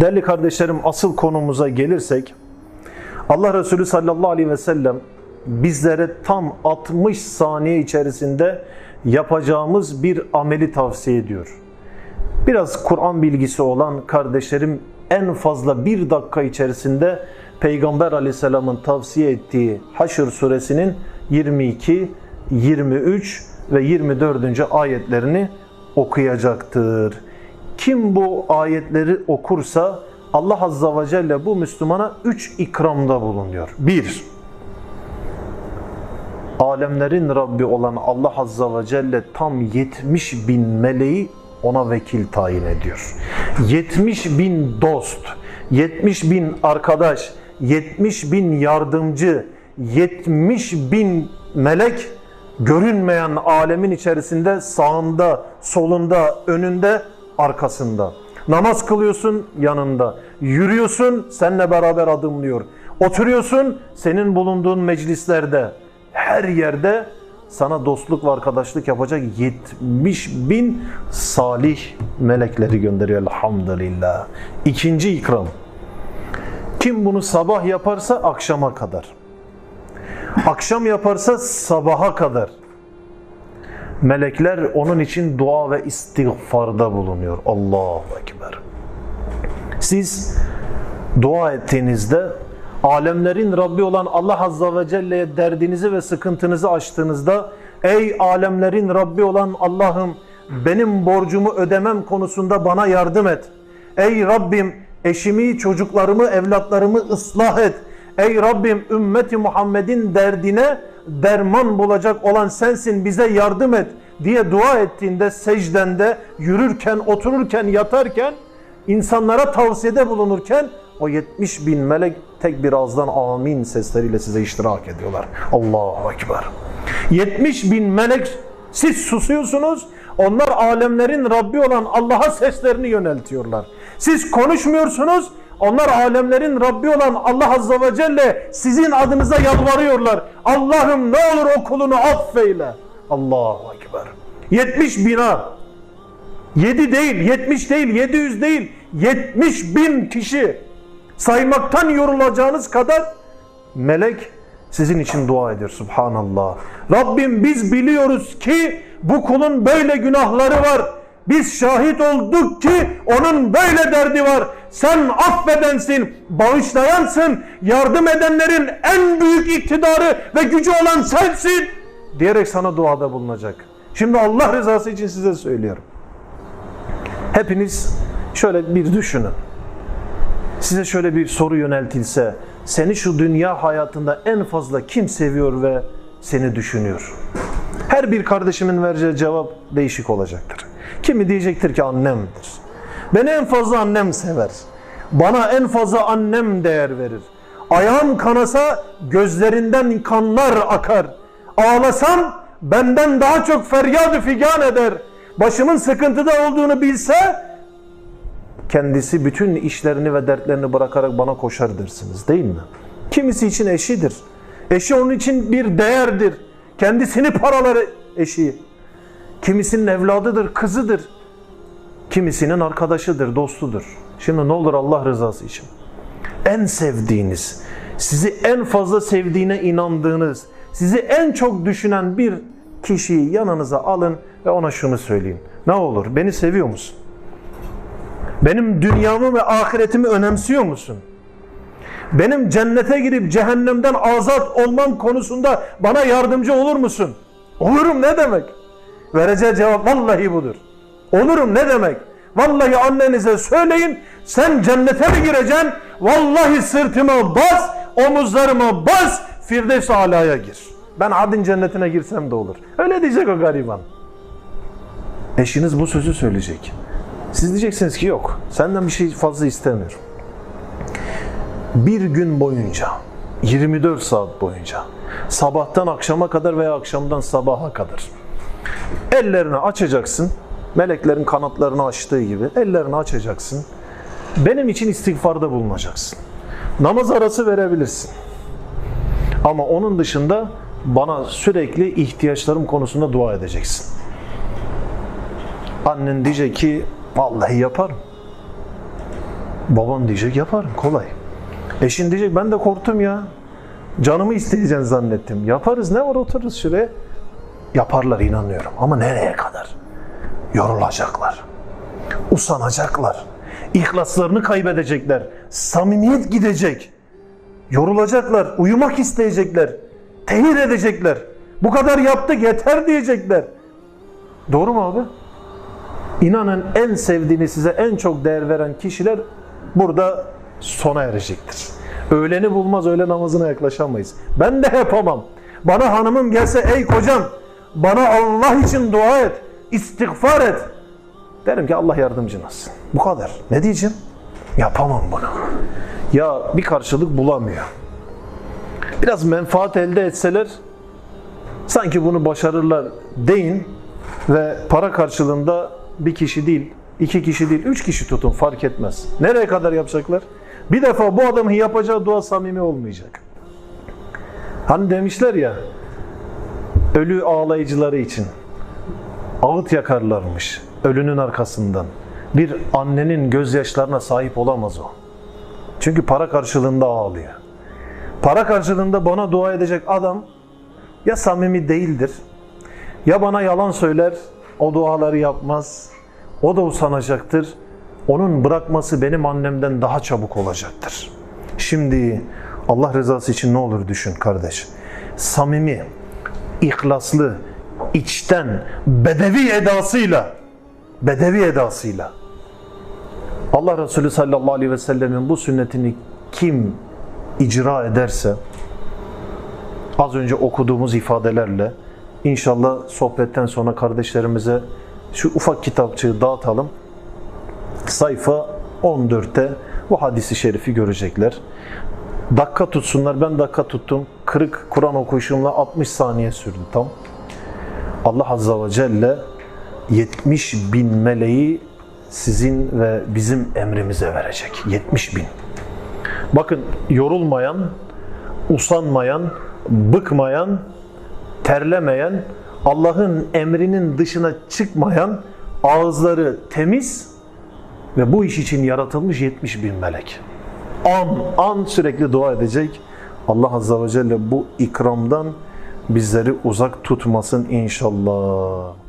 Değerli kardeşlerim asıl konumuza gelirsek Allah Resulü sallallahu aleyhi ve sellem bizlere tam 60 saniye içerisinde yapacağımız bir ameli tavsiye ediyor. Biraz Kur'an bilgisi olan kardeşlerim en fazla bir dakika içerisinde Peygamber aleyhisselamın tavsiye ettiği Haşr suresinin 22, 23 ve 24. ayetlerini okuyacaktır. Kim bu ayetleri okursa Allah Azza ve Celle bu Müslümana üç ikramda bulunuyor. Bir, alemlerin Rabbi olan Allah Azza ve Celle tam 70 bin meleği ona vekil tayin ediyor. 70 bin dost, 70 bin arkadaş, 70 bin yardımcı, 70 bin melek görünmeyen alemin içerisinde sağında, solunda, önünde, arkasında. Namaz kılıyorsun yanında. Yürüyorsun seninle beraber adımlıyor. Oturuyorsun senin bulunduğun meclislerde. Her yerde sana dostluk ve arkadaşlık yapacak 70 bin salih melekleri gönderiyor elhamdülillah. İkinci ikram. Kim bunu sabah yaparsa akşama kadar. Akşam yaparsa sabaha kadar. Melekler onun için dua ve istiğfarda bulunuyor. Allahu Ekber. Siz dua ettiğinizde alemlerin Rabbi olan Allah Azza ve Celle'ye derdinizi ve sıkıntınızı açtığınızda ey alemlerin Rabbi olan Allah'ım benim borcumu ödemem konusunda bana yardım et. Ey Rabbim eşimi, çocuklarımı, evlatlarımı ıslah et. Ey Rabbim ümmeti Muhammed'in derdine derman bulacak olan sensin bize yardım et diye dua ettiğinde secdende yürürken, otururken, yatarken insanlara tavsiyede bulunurken o 70 bin melek tek bir ağızdan amin sesleriyle size iştirak ediyorlar. Allahu Ekber. 70 bin melek siz susuyorsunuz. Onlar alemlerin Rabbi olan Allah'a seslerini yöneltiyorlar. Siz konuşmuyorsunuz. Onlar alemlerin Rabbi olan Allah Azze ve Celle sizin adınıza yalvarıyorlar. Allah'ım ne olur o kulunu affeyle. Allahu Ekber. 70 bina. 7 değil, 70 değil, 700 değil. 70 bin kişi. Saymaktan yorulacağınız kadar melek sizin için dua ediyor. Subhanallah. Rabbim biz biliyoruz ki bu kulun böyle günahları var. Biz şahit olduk ki onun böyle derdi var. Sen affedensin, bağışlayansın, yardım edenlerin en büyük iktidarı ve gücü olan sensin diyerek sana duada bulunacak. Şimdi Allah rızası için size söylüyorum. Hepiniz şöyle bir düşünün. Size şöyle bir soru yöneltilse, seni şu dünya hayatında en fazla kim seviyor ve seni düşünüyor? Her bir kardeşimin vereceği cevap değişik olacaktır. Kimi diyecektir ki annemdir. Beni en fazla annem sever. Bana en fazla annem değer verir. Ayağım kanasa gözlerinden kanlar akar. Ağlasam benden daha çok feryadı figan eder. Başımın sıkıntıda olduğunu bilse kendisi bütün işlerini ve dertlerini bırakarak bana koşar dersiniz değil mi? Kimisi için eşidir. Eşi onun için bir değerdir. Kendisini paraları eşi. Kimisinin evladıdır, kızıdır. Kimisinin arkadaşıdır, dostudur. Şimdi ne olur Allah rızası için. En sevdiğiniz, sizi en fazla sevdiğine inandığınız, sizi en çok düşünen bir kişiyi yanınıza alın ve ona şunu söyleyin. Ne olur beni seviyor musun? Benim dünyamı ve ahiretimi önemsiyor musun? Benim cennete girip cehennemden azat olmam konusunda bana yardımcı olur musun? Olurum ne demek? Vereceği cevap vallahi budur. Olurum ne demek? Vallahi annenize söyleyin sen cennete mi gireceksin? Vallahi sırtıma bas, omuzlarıma bas, Firdevs alaya gir. Ben adın cennetine girsem de olur. Öyle diyecek o gariban. Eşiniz bu sözü söyleyecek. Siz diyeceksiniz ki yok. Senden bir şey fazla istemiyorum. Bir gün boyunca 24 saat boyunca sabahtan akşama kadar veya akşamdan sabaha kadar ellerini açacaksın. Meleklerin kanatlarını açtığı gibi ellerini açacaksın. Benim için istiğfarda bulunacaksın. Namaz arası verebilirsin. Ama onun dışında bana sürekli ihtiyaçlarım konusunda dua edeceksin. Annen diyecek ki vallahi yaparım. Baban diyecek yaparım kolay. Eşin diyecek ben de korktum ya. Canımı isteyeceksin zannettim. Yaparız ne var otururuz şuraya. Yaparlar inanıyorum. Ama nereye kadar? Yorulacaklar. Usanacaklar. İhlaslarını kaybedecekler. Samimiyet gidecek. Yorulacaklar. Uyumak isteyecekler. Tehir edecekler. Bu kadar yaptık yeter diyecekler. Doğru mu abi? İnanın en sevdiğini size en çok değer veren kişiler burada sona erecektir. Öğleni bulmaz öğle namazına yaklaşamayız. Ben de yapamam. Bana hanımım gelse ey kocam bana Allah için dua et, istiğfar et. Derim ki Allah yardımcın olsun. Bu kadar. Ne diyeceğim? Yapamam bunu. Ya bir karşılık bulamıyor. Biraz menfaat elde etseler sanki bunu başarırlar deyin ve para karşılığında bir kişi değil, iki kişi değil, üç kişi tutun fark etmez. Nereye kadar yapacaklar? Bir defa bu adamın yapacağı dua samimi olmayacak. Hani demişler ya, ölü ağlayıcıları için ağıt yakarlarmış ölünün arkasından. Bir annenin gözyaşlarına sahip olamaz o. Çünkü para karşılığında ağlıyor. Para karşılığında bana dua edecek adam ya samimi değildir ya bana yalan söyler, o duaları yapmaz, o da usanacaktır. Onun bırakması benim annemden daha çabuk olacaktır. Şimdi Allah rızası için ne olur düşün kardeş. Samimi, ihlaslı, içten, bedevi edasıyla, bedevi edasıyla Allah Resulü sallallahu aleyhi ve sellemin bu sünnetini kim icra ederse az önce okuduğumuz ifadelerle inşallah sohbetten sonra kardeşlerimize şu ufak kitapçığı dağıtalım. Sayfa 14'te bu hadisi şerifi görecekler. Dakika tutsunlar. Ben dakika tuttum. Kırık Kur'an okuyuşumla 60 saniye sürdü tam. Allah Azza ve Celle 70 bin meleği sizin ve bizim emrimize verecek. 70 bin. Bakın yorulmayan, usanmayan, bıkmayan, terlemeyen, Allah'ın emrinin dışına çıkmayan, ağızları temiz ve bu iş için yaratılmış 70 bin melek. An, an sürekli dua edecek. Allah Azze ve Celle bu ikramdan bizleri uzak tutmasın inşallah.